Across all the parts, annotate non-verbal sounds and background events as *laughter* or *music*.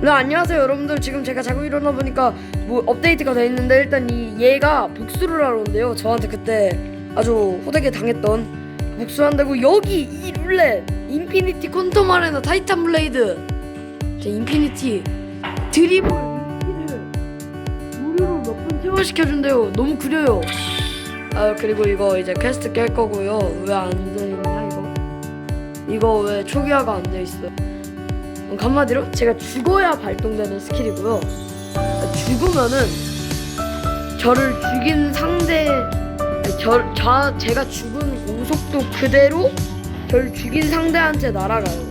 네 안녕하세요 여러분들. 지금 제가 자고 일어나 보니까 뭐 업데이트가 돼 있는데 일단 이 얘가 복수를 하러 온대요. 저한테 그때 아주 호되게 당했던 복수한다고 여기 이 룰렛 인피니티 퀀텀 아레나 타이탄 블레이드. 제 인피니티 드리블 미끼를 무료로 몇번 체화시켜준대요. 너무 구려요. 아 그리고 이거 이제 퀘스트 깰 거고요. 왜 안 되냐 이거? 이거 왜 초기화가 안 돼 있어요 한마디로 제가 죽어야 발동되는 스킬이고요. 죽으면은 저를 죽인 상대 저, 저 제가 죽은 공속도 그대로 저를 죽인 상대한테 날아가요.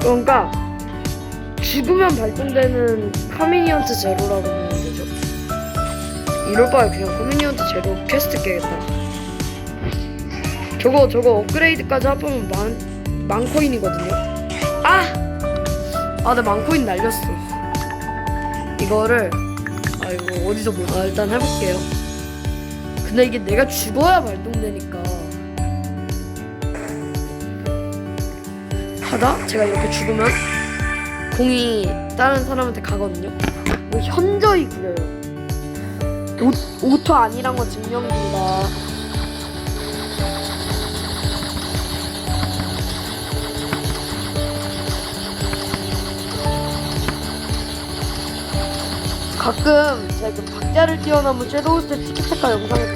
그러니까 죽으면 발동되는 커미니언트 제로라고 보면 되죠. 이럴 바에 그냥 커미니언트 제로 퀘스트 깨겠다. 저거 저거 업그레이드까지 합하면 만 만코인이거든요. 아! 아, 나 만코인 날렸어. 이거를 아 이거 어디서 뭐? 아 일단 해볼게요. 근데 이게 내가 죽어야 발동되니까 하다 제가 이렇게 죽으면 공이 다른 사람한테 가거든요. 이거 현저히 구려요. 오, 오토 아니란 거 증명입니다. 가끔 제가 그 박자를 뛰어넘은 섀도우 스텝 티켓타카 영상을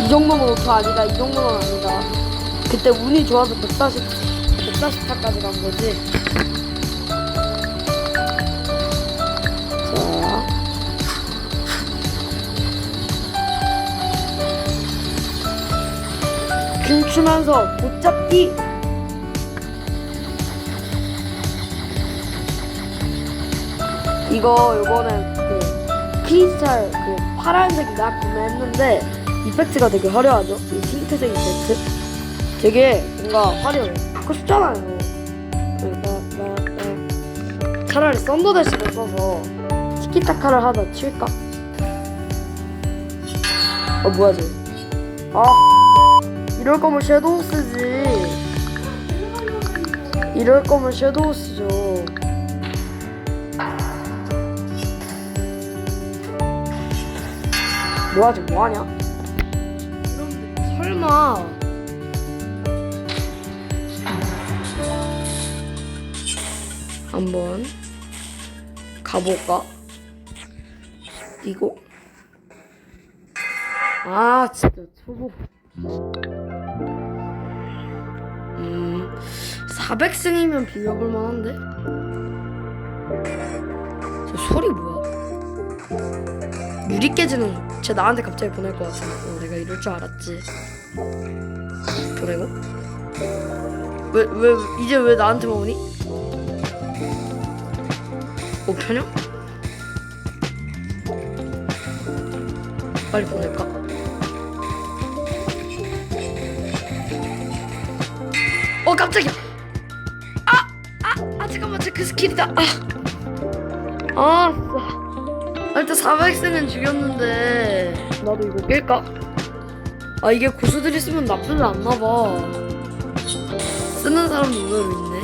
이 정도면 오토 아니다 이 정도는 아니다. 그때 운이 좋아서 140 140타까지 간 거지. 자. 춤추면서 붙잡기 이거 요거는 그 크리스탈 그 파란색 나 구매했는데 이펙트가 되게 화려하죠? 이 핑크색 이펙트? 되게 뭔가 화려해. 갖고 싶잖아요 그러니까 차라리 썬더 대신에 써서 티키타카를 하다 칠까? 어 뭐야 쟤 아 이럴 거면 섀도우 쓰지. 이럴 거면 섀도우 쓰죠 뭐야 지금 뭐하냐? 설마 한번 가볼까? 이거 아 진짜 초보 음 400승이면 빌려볼 만한데? 저 소리 뭐야? 유리 깨지는 쟤 나한테 갑자기 보낼 것 같아. 어, 내가 이럴 줄 알았지. 보내고? 왜, 왜, 이제 왜 나한테만 오니? 어, 편형? 빨리 보낼까? 어, 깜짝이야! 아! 아! 아, 잠깐만, 쟤 그 스킬이다! 아! 아. 아, 일단 400승은 죽였는데 나도 이거 깰까? 아 이게 고수들이 쓰면 나쁘지 않나봐 쓰는 사람도 의외로 있네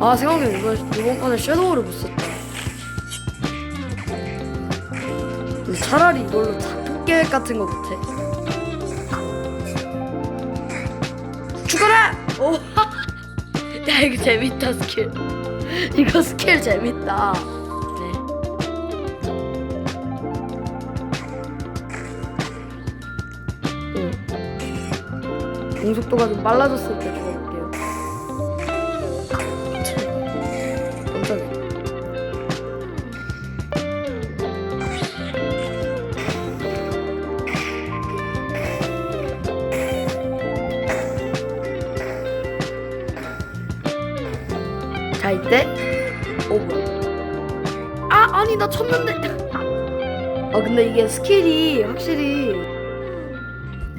아 생각해보면 이번, 이번 판에 섀도우를 못 썼다 차라리 이걸로 자폭 계획 같은 거 못해 죽어라! 오! *laughs* 야 이거 재밌다 스킬 *laughs* 이거 스킬 재밌다 공속도가 좀 빨라졌을 때 죽어볼게요. 깜짝이야. 자 이때 오 뭐야 아 아니 나 쳤는데 아 근데 이게 스킬이 확실히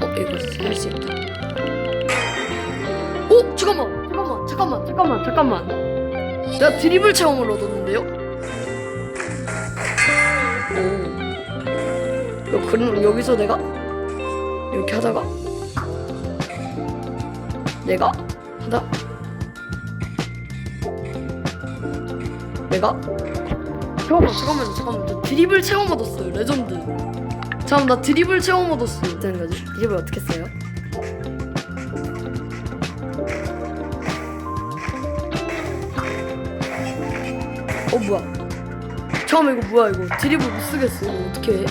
어 이거 할 수 있다 오 잠깐만 잠깐만 잠깐만 잠깐만 잠깐만. 내가 드리블 체험을 얻었는데요? 오. 야, 그럼 여기서 내가? 이렇게 하다가? 내가? 하다? 내가? 잠깐만 잠깐만 잠깐만. 저 드리블 체험 얻었어요 레전드. 잠깐만 나 드리블 체험 얻었어 어떻게 거지. 드리블 어떻게 써요? 뭐야 잠깐만 이거 뭐야 이거 드리블 못 쓰겠어 이거 어떻게 해?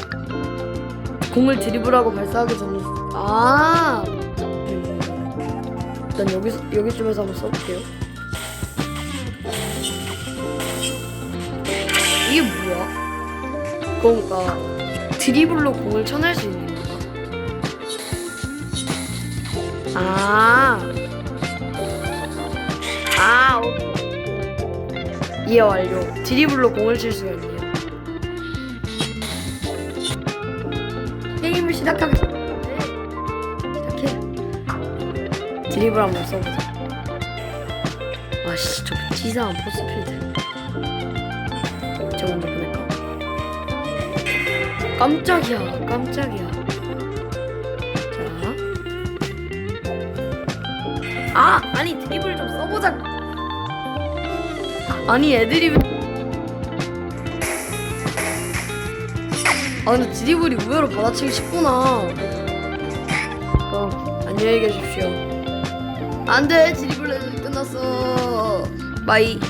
공을 드리블하고 발사하기 전에 아 음. 일단 여기서 여기쯤에서 한번 써볼게요 이게 뭐야? 그러니까 드리블로 공을 쳐낼 수 있는? 아, 아, 이해 완료. 드리블로 공을 칠 수가 있네요. 게임을 전에 시작해. 드리블 한번 써보자. 아씨, 저 치사한 포스필드. 저 먼저 보낼까? 깜짝이야, 깜짝이야. 자. 아, 아니 드리블 좀 써보자. 아니 애들이 왜- 아 근데 드리블이 의외로 받아치기 쉽구나. 그럼 안녕히 계십시오. 안돼 드리블 끝났어. 바이.